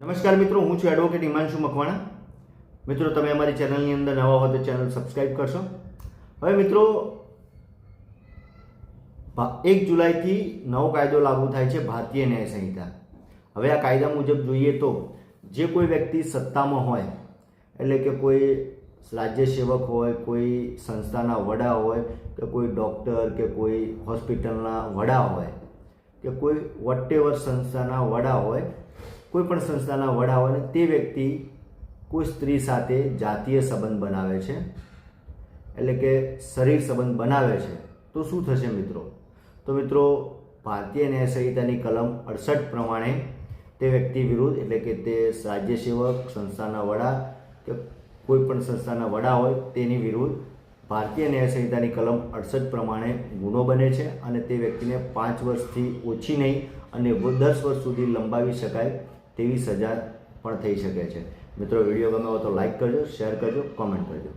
નમસ્કાર મિત્રો, હું છું એડવોકેટ હિમાંશુ મકવાણા. મિત્રો, તમે અમારી ચેનલની અંદર નવા હો તો ચેનલ સબસ્ક્રાઈબ કરશો. હવે મિત્રો એક જુલાઈથી નવો કાયદો લાગુ થાય છે ભારતીય ન્યાય સંહિતા. હવે આ કાયદા મુજબ જોઈએ તો જે કોઈ વ્યક્તિ સત્તામાં હોય, એટલે કે કોઈ રાજ્ય સેવક હોય, કોઈ સંસ્થાના વડા હોય, કે કોઈ ડૉક્ટર કે કોઈ હોસ્પિટલના વડા હોય, કે કોઈ વટેવર સંસ્થાના વડા હોય કોઈ પણ સંસ્થાના વડા હોય તે વ્યક્તિ કોઈ સ્ત્રી સાથે જાતીય સંબંધ બનાવે છે, એટલે કે શરીર સંબંધ બનાવે છે, તો શું થશે મિત્રો? તો મિત્રો, ભારતીય ન્યાય સંહિતાની કલમ અડસઠ પ્રમાણે તે વ્યક્તિ વિરુદ્ધ, એટલે કે તે રાજ્ય સેવક, સંસ્થાના વડા કે કોઈ પણ સંસ્થાના વડા હોય તેની વિરુદ્ધ ભારતીય ન્યાય સંહિતાની કલમ અડસઠ પ્રમાણે ગુનો બને છે અને તે વ્યક્તિને પાંચ વર્ષથી ઓછી નહીં અને દસ વર્ષ સુધી લંબાવી શકાય તેવી સજા પણ થઈ શકે છે. મિત્રો, વીડિયો ગમે તો લાઈક કરજો શેર કરજો કોમેન્ટ કરજો.